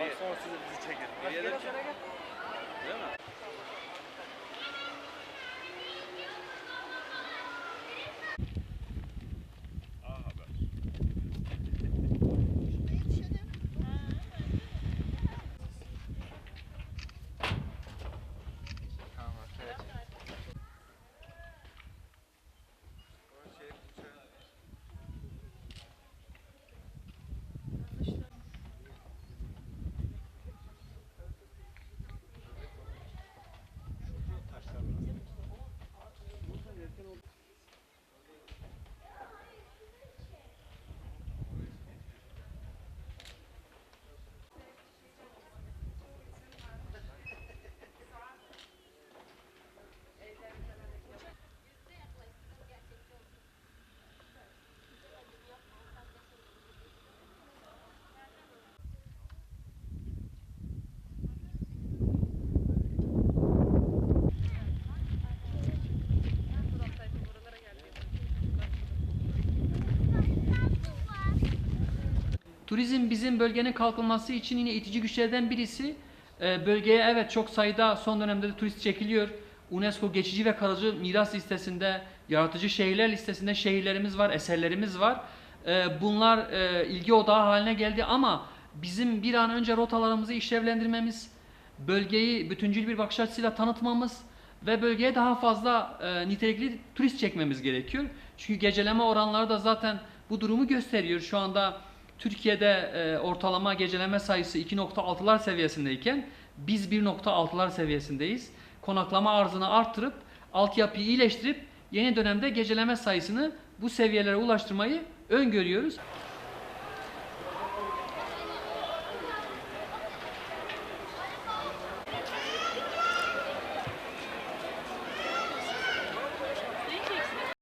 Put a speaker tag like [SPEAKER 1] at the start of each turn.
[SPEAKER 1] Bak sonra sizi bizi çekin. Geriye de çek. Değil mi?
[SPEAKER 2] Turizm bizim bölgenin kalkınması için yine itici güçlerden birisi. Ee, Bölgeye evet çok sayıda son dönemde de turist çekiliyor. UNESCO geçici ve kalıcı miras listesinde, yaratıcı şehirler listesinde şehirlerimiz var, eserlerimiz var. Ee, Bunlar e, ilgi odağı haline geldi ama bizim bir an önce rotalarımızı işlevlendirmemiz, bölgeyi bütüncül bir bakış açısıyla tanıtmamız ve bölgeye daha fazla e, nitelikli turist çekmemiz gerekiyor. Çünkü geceleme oranları da zaten bu durumu gösteriyor. Şu anda Türkiye'de e, ortalama geceleme sayısı 2.6'lar seviyesindeyken biz 1.6'lar seviyesindeyiz. Konaklama arzını arttırıp altyapıyı iyileştirip yeni dönemde geceleme sayısını bu seviyelere ulaştırmayı öngörüyoruz.